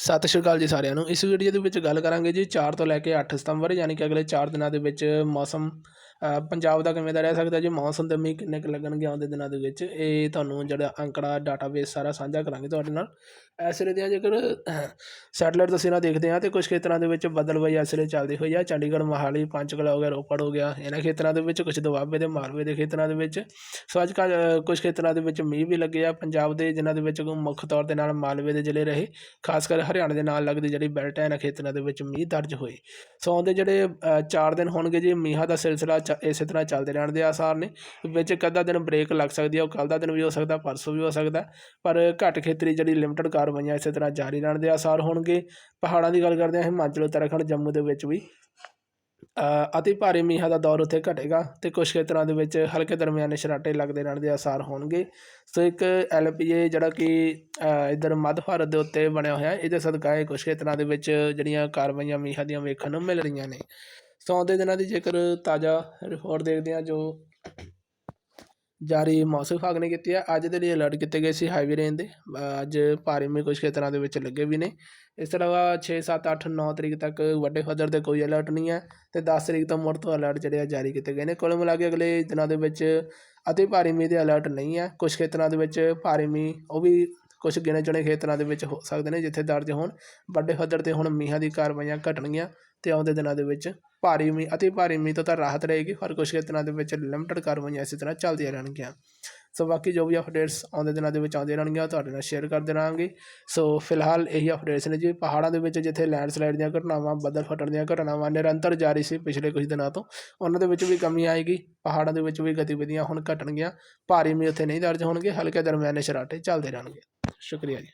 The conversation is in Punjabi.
ਸਤਿ ਸ਼੍ਰੀ ਅਕਾਲ ਜੀ ਸਾਰਿਆਂ ਨੂੰ। ਇਸ ਵੀਡੀਓ ਦੇ ਵਿੱਚ ਗੱਲ ਕਰਾਂਗੇ ਜੀ 4 ਤੋਂ ਲੈ ਕੇ 8 ਸਤੰਬਰ, ਯਾਨੀ ਕਿ ਅਗਲੇ 4 ਦਿਨਾਂ ਦੇ ਵਿੱਚ ਮੌਸਮ ਪੰਜਾਬ ਦਾ ਕਿਵੇਂ ਦਾ ਰਹਿ ਸਕਦਾ, ਜੀ ਮੌਸਮ ਦੇ ਮੀਂਹ ਕਿੰਨੇ ਕੁ ਲੱਗਣਗੇ ਆਉਂਦੇ ਦਿਨਾਂ ਦੇ ਵਿੱਚ, ਇਹ ਤੁਹਾਨੂੰ ਜਿਹੜਾ ਅੰਕੜਾ ਡਾਟਾਬੇਸ ਸਾਰਾ ਸਾਂਝਾ ਕਰਾਂਗੇ ਤੁਹਾਡੇ ਨਾਲ। ਇਸ ਵੇਲੇ ਦੀਆਂ ਜੇਕਰ ਸੈਟਲਾਈਟ ਤਸਵੀਰਾਂ ਦੇਖਦੇ ਹਾਂ ਤੇ ਕੁਝ ਖੇਤਰਾਂ ਦੇ ਵਿੱਚ ਬਦਲਵਾਈ ਇਸ ਵੇਲੇ ਚੱਲਦੀ ਹੋਈ ਆ, ਚੰਡੀਗੜ੍ਹ, ਮੋਹਾਲੀ, ਪੰਚਕੂਲਾ ਹੋ ਗਿਆ, ਰੋਪੜ ਹੋ ਗਿਆ, ਇਹਨਾਂ ਖੇਤਰਾਂ ਦੇ ਵਿੱਚ ਕੁਝ ਦੁਆਬੇ ਦੇ, ਮਾਲਵੇ ਦੇ ਖੇਤਰਾਂ ਦੇ ਵਿੱਚ। ਸੋ ਅੱਜ ਕੱਲ੍ਹ ਕੁਝ ਖੇਤਰਾਂ ਦੇ ਵਿੱਚ ਮੀਂਹ ਵੀ ਲੱਗੇ ਆ, ਪੰਜਾਬ ਦੇ ਜਿਨ੍ਹਾਂ ਦੇ ਵਿੱਚ ਮੁੱਖ ਤੌਰ ਦੇ ਨਾਲ ਮਾਲਵੇ ਦੇ ਜ਼ਿਲ੍ਹੇ ਰਹੇ, ਖਾਸ ਕਰ ਹਰਿਆਣਾ ਦੇ ਨਾਲ ਲੱਗਦੀ ਜਿਹੜੀ ਬੈਲਟ ਹੈ, ਇਹਨਾਂ ਖੇਤਰਾਂ ਦੇ ਵਿੱਚ ਮੀਂਹ ਦਰਜ ਹੋਏ। ਸੋ ਆਉਂਦੇ ਜਿਹੜੇ 4 ਦਿਨ ਹੋਣਗੇ ਜੀ ਮੀਂਹਾਂ ਦਾ ਸਿਲਸਿਲਾ ਇਸੇ ਤਰ੍ਹਾਂ ਚੱਲਦੇ ਰਹਿਣ ਦੇ ਆਸਾਰ ਨੇ। ਵਿੱਚ ਇੱਕ ਅੱਧਾ ਦਿਨ ਬ੍ਰੇਕ ਲੱਗ ਸਕਦੀ ਹੈ ਉਹ ਕੱਲ੍ਹ ਦਾ ਦਿਨ ਵੀ ਹੋ ਸਕਦਾ ਪਰਸੋਂ ਵੀ ਹੋ ਸਕਦਾ। ਪਰ ਘੱਟ ਖੇਤਰੀ ਜਿਹੜੀ ਲਿਮਟਿਡ ਕਾਰਵਾਈਆਂ ਇਸੇ ਤਰ੍ਹਾਂ ਜਾਰੀ ਰਹਿਣ ਦੇ ਆਸਾਰ ਹੋਣਗੇ। ਪਹਾੜਾਂ ਦੀ ਗੱਲ ਕਰਦੇ ਹਾਂ ਹਿਮਾਚਲ ਉੱਤਰਾਖੰਡ ਜੰਮੂ ਦੇ ਵਿੱਚ ਵੀ। ਅ, ਅਤੀ ਭਾਰੀ ਮੀਂਹਾਂ ਦਾ ਦੌਰ ਉੱਥੇ ਘਟੇਗਾ ਤੇ ਕੁਝ ਖੇਤਰਾਂ ਦੇ ਵਿੱਚ ਹਲਕੇ ਦਰਮਿਆਨੇ ਸ਼ਰਾਟੇ ਲੱਗਦੇ ਰਹਿਣ ਦੇ ਆਸਾਰ ਹੋਣਗੇ। ਸੋ ਇੱਕ ਐਲਪੀਏ ਜਿਹੜਾ ਕਿ ਅ, ਇੱਧਰ ਮੱਧ ਭਾਰਤ ਦੇ ਉੱਤੇ ਬਣਿਆ ਹੋਇਆ ਇਹਦੇ ਸਦਕਾ ਇਹ ਕੁਝ ਖੇਤਰਾਂ ਦੇ ਵਿੱਚ ਜਿਹੜੀਆਂ ਕਾਰਵਾਈਆਂ ਮੀਂਹਾਂ ਦੀਆਂ ਵੇਖਣ ਨੂੰ ਮਿਲ ਰਹੀਆਂ ਨੇ। ਸੋ ਆਉਂਦੇ ਦਿਨਾਂ ਦੀ ਜੇਕਰ ਤਾਜ਼ਾ ਰਿਪੋਰਟ ਦੇਖਦੇ ਹਾਂ ਜੋ ਜਾਰੀ ਮੌਸਮ ਵਿਭਾਗ ਨੇ ਕੀਤੀ ਹੈ, ਅੱਜ ਦੇ ਲਈ ਅਲਰਟ ਕੀਤੇ ਗਏ ਸੀ ਹਾਈਵੇ ਰੇਂਜ ਦੇ। ਅੱਜ ਭਾਰੀ ਮੀਂਹ ਕੁਝ ਖੇਤਰਾਂ ਦੇ ਵਿੱਚ ਲੱਗੇ ਵੀ ਨੇ। ਇਸ ਤੋਂ ਇਲਾਵਾ 6 7 8 9 ਤਰੀਕ ਤੱਕ ਵੱਡੇ ਪੱਧਰ ਤੇ ਕੋਈ ਅਲਰਟ ਨਹੀਂ ਹੈ ਤੇ 10 ਤਰੀਕ ਤੋਂ ਮੁੜ ਤੋਂ ਅਲਰਟ ਜਿਹੜੇ ਆ ਜਾਰੀ ਕੀਤੇ ਗਏ ਨੇ। ਕੁੱਲ ਮਿਲਾ ਕੇ ਅਗਲੇ ਦਿਨਾਂ ਦੇ ਵਿੱਚ ਅਤੀ ਭਾਰੀ ਮੀਂਹ ਦੇ ਅਲਰਟ ਨਹੀਂ ਹੈ। ਕੁਝ ਖੇਤਰਾਂ ਦੇ ਵਿੱਚ ਭਾਰੀ ਮੀਂਹ, ਉਹ ਵੀ ਕੁਝ ਗਿਣੇ ਚੁਣੇ ਖੇਤਰਾਂ ਦੇ ਵਿੱਚ ਹੋ ਸਕਦੇ ਨੇ, ਜਿੱਥੇ ਦਰਜ ਹੋਣ। ਵੱਡੇ ਪੱਧਰ ਤੇ ਹੁਣ ਮੀਂਹਾਂ ਦੀ ਕਾਰਵਾਈਆਂ ਘਟਣਗੀਆਂ ਤੇ ਆਉਂਦੇ ਦਿਨਾਂ ਦੇ ਵਿੱਚ ਭਾਰੀ ਮੀਂਹ, ਅਤੀ ਭਾਰੀ ਮੀਂਹ ਤੋਂ ਤਾਂ ਰਾਹਤ ਰਹੇਗੀ, ਪਰ ਕੁਝ ਖੇਤਰਾਂ ਦੇ ਵਿੱਚ ਲਿਮਟਿਡ ਕਾਰਵਾਈਆਂ ਇਸੇ ਤਰ੍ਹਾਂ ਚੱਲਦੀਆਂ ਰਹਿਣਗੀਆਂ। ਸੋ ਬਾਕੀ ਜੋ ਵੀ ਅਪਡੇਟਸ ਆਉਂਦੇ ਦਿਨਾਂ ਦੇ ਵਿੱਚ ਆਉਂਦੀਆਂ ਰਹਿਣਗੀਆਂ, ਉਹ ਤੁਹਾਡੇ ਨਾਲ ਸ਼ੇਅਰ ਕਰਦੇ ਰਹਾਂਗੇ ਸੋ ਫਿਲਹਾਲ ਇਹੀ ਅਪਡੇਟਸ ਨੇ ਜੀ। ਪਹਾੜਾਂ ਦੇ ਵਿੱਚ ਜਿੱਥੇ ਲੈਂਡਸਲਾਈਡ ਦੀਆਂ ਘਟਨਾਵਾਂ, ਬੱਦਲ ਫਟਣ ਦੀਆਂ ਘਟਨਾਵਾਂ ਨਿਰੰਤਰ ਜਾਰੀ ਸੀ ਪਿਛਲੇ ਕੁਝ ਦਿਨਾਂ ਤੋਂ, ਉਹਨਾਂ ਦੇ ਵਿੱਚ ਵੀ ਕਮੀ ਆਏਗੀ। ਪਹਾੜਾਂ ਦੇ ਵਿੱਚ ਵੀ ਗਤੀਵਿਧੀਆਂ ਹੁਣ ਘਟਣਗੀਆਂ। ਭਾਰੀ ਮੀਂਹ ਉੱਥੇ ਨਹੀਂ ਦਰਜ ਹੋਣਗੇ, ਹਲਕੇ ਦਰਮਿਆਨੇ ਸ਼ਰਾਟੇ ਚੱਲਦੇ ਰਹਿਣਗੇ। ਸ਼ੁਕਰੀਆ ਜੀ